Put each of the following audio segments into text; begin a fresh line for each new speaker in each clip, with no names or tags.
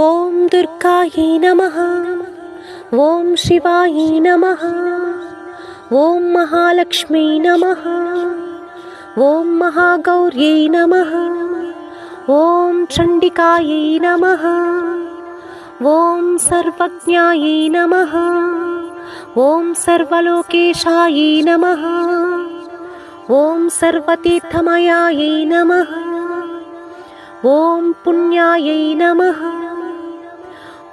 ॐ दुर्गायै नमः। ॐ शिवायै नमः। ॐ महालक्ष्मी नमः। ॐ महागौर्यै नमः। ॐ चण्डिकायै नमः। ॐ सर्वज्ञायै नमः। ॐ सर्वलोकेशायै नमः। ॐ सर्वतीर्थमयायै नमः। ॐ पुण्यायै नमः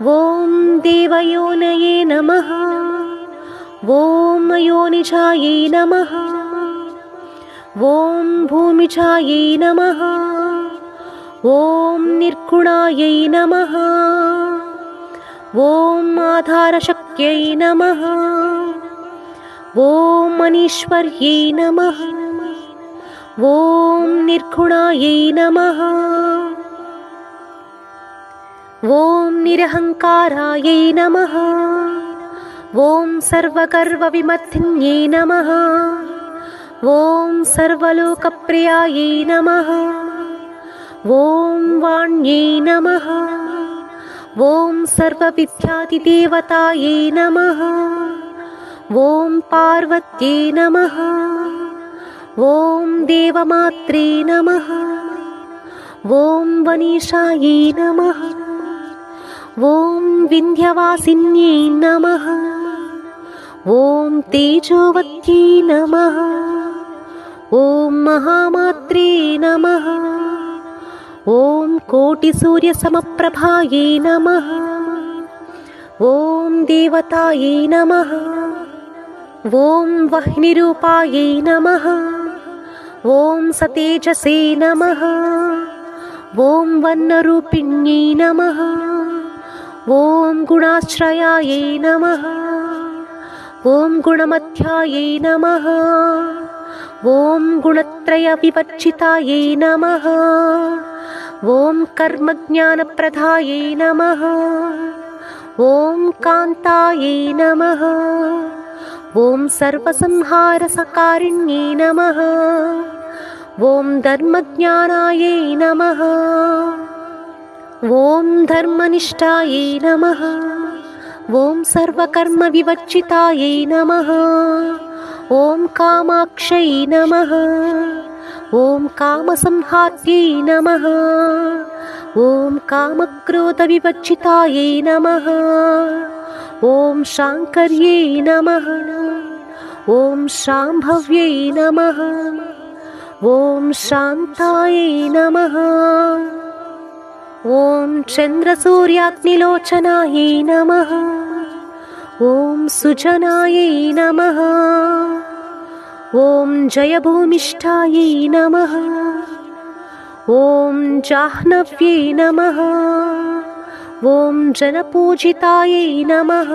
ॐ देवयोनये नमः। ॐ योनिजायै नमः। ॐ भूमिजायै नमः। ॐ निर्गुणायै नमः। ॐ आधारशक्त्यै नमः। ॐ मनीश्वर्यै नमः। ॐ निर्गुणायै नमः ॐ निरहङ्कारायै नमः। ॐ सर्वगर्वविमथिन्यै नमः। ॐ सर्वलोकप्रियायै नमः। ॐ वाण्यै नमः। ॐ सर्वविद्यादिदेवतायै नमः। ॐ पार्वत्यै नमः। ॐ देवमात्रे नमः। ॐ वनीशायै नमः ॐ विन्ध्यवासिन्यै नमः। ॐ तेजोवत्यै नमः। ॐ महामात्रे नमः। ॐ कोटिसूर्यसमप्रभायै नमः। ॐ देवतायै नमः। ॐ वह्निरूपायै नमः। ॐ सतेजसे नमः। ॐ वर्णरूपिण्यै नमः ॐ गुणाश्रयायै नमः। ॐ गुणमध्यायै नमः। ॐ गुणत्रयविवर्जितायै नमः। ॐ कर्मज्ञानप्रदायै नमः। ॐ कान्तायै नमः। ॐ सर्वसंहारसकारिण्यै नमः। ॐ धर्मज्ञानायै नमः ॐ धर्मनिष्ठायै नमः। ॐ सर्वकर्मविवर्जितायै नमः। ॐ कामाक्षै नमः। ॐ कामसंहात्यै नमः। ॐ कामक्रोधविवर्जितायै नमः। ॐ शाङ्कर्यै नमः। ॐ शाम्भव्यै नमः। ॐ शान्तायै नमः ॐ चन्द्रसूर्याग्निलोचनायै नमः। ॐ सुजनायै नमः। ॐ जयभूमिष्ठायै नमः। ॐ जाह्नव्यै नमः। ॐ जनपूजितायै नमः।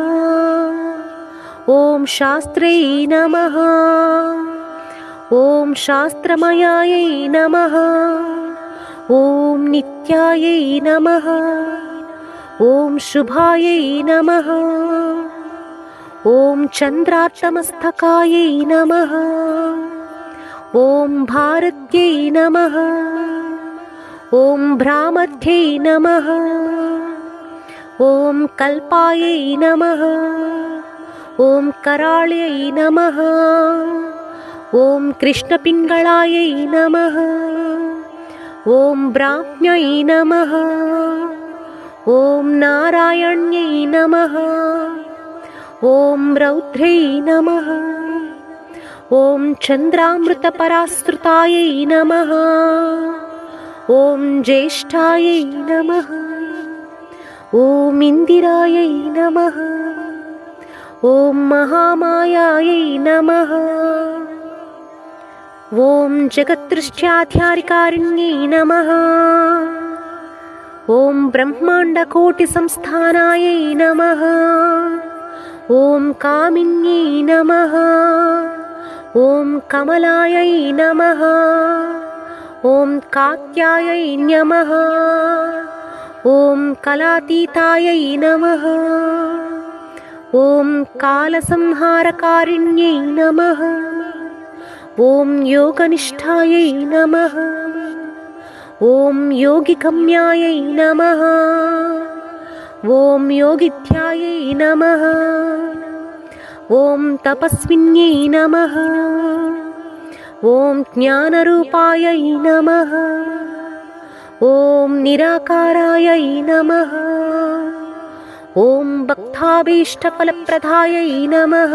ॐ शास्त्रै नमः। ॐ शास्त्रमयायै नमः ॐ नित्यायै नमः। ॐ शुभायै नमः। ॐ चन्द्रार्चमस्तकायै नमः। ॐ भारत्यै नमः। ॐ भ्रामर्त्यै नमः। ॐ कल्पायै नमः। ॐ कराळ्यै नमः। ॐ कृष्णपिङ्गळायै नमः ॐ ब्राह्म्यै नमः। ॐ नारायण्यै नमः। ॐ रौद्रै नमः। ॐ चन्द्रामृतपरास्तृतायै नमः। ॐ ज्येष्ठायै नमः। ॐ इन्दिरायै नमः। ॐ महामायायै नमः ॐ जगत्दृष्ट्याध्यारिकारिण्यै नमः। ॐ ब्रह्माण्डकोटिसंस्थानायै नमः। ॐ कामिन्यै नमः। ॐ कमलायै नमः। ॐ कात्यायै नमः। ॐ कलातीतायै नमः। ॐ कालसंहारकारिण्यै नमः ॐ योगनिष्ठायै नमः। ॐ योगिगम्यायै नमः। ॐ योगिध्यायै नमः। ॐ तपस्विन्यै नमः। ॐ ज्ञानरूपायै नमः। ॐ निराकारायै नमः। ॐ भक्ताभीष्टफलप्रदायै नमः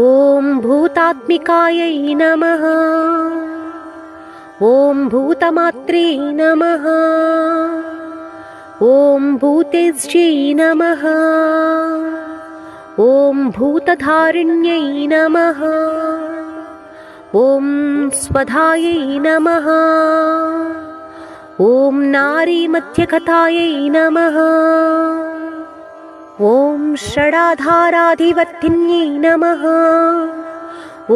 ॐ भूतात्मिकायै नमः। ॐ भूतमात्रे नमः। ॐ भूतेज्यै नमः। ॐ भूतधारिण्यै नमः। ॐ स्वधायै नमः। ॐ नारीमध्यकथायै नमः ॐ षडाधाराधिवर्तिन्यै नमः।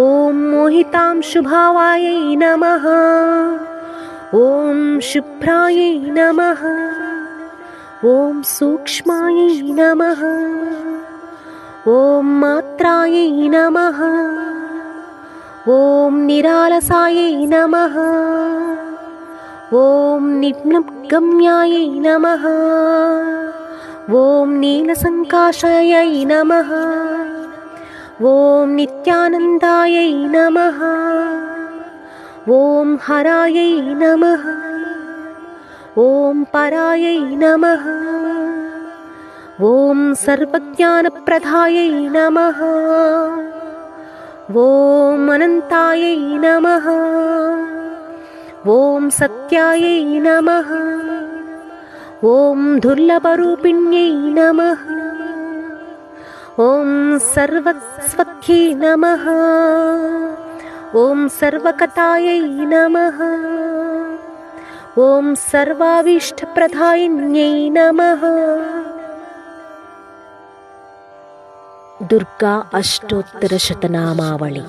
ॐ मोहितां शुभावायै नमः। ॐ शुभ्रायै नमः। ॐ सूक्ष्मायै नमः। ॐ मात्रायै नमः। ॐ निरालसायै नमः। ॐ निम्नगम्यायै नमः ॐ नीलसङ्काशायै नमः। ॐ नित्यानन्दायै नमः। ॐ हरायै नमः। ॐ परायै नमः। ॐ सर्वज्ञानप्रदायै नमः। ॐ अनन्तायै नमः। ॐ सत्यायै नमः ॐ दुर्लभरूपिण्यै नमः। ॐ सर्वस्वख्यै नमः। ॐ सर्वकथायै नमः। ॐ सर्वाभीष्टप्रधायिन्यै नमः। दुर्गा अष्टोत्तरशतनामावळी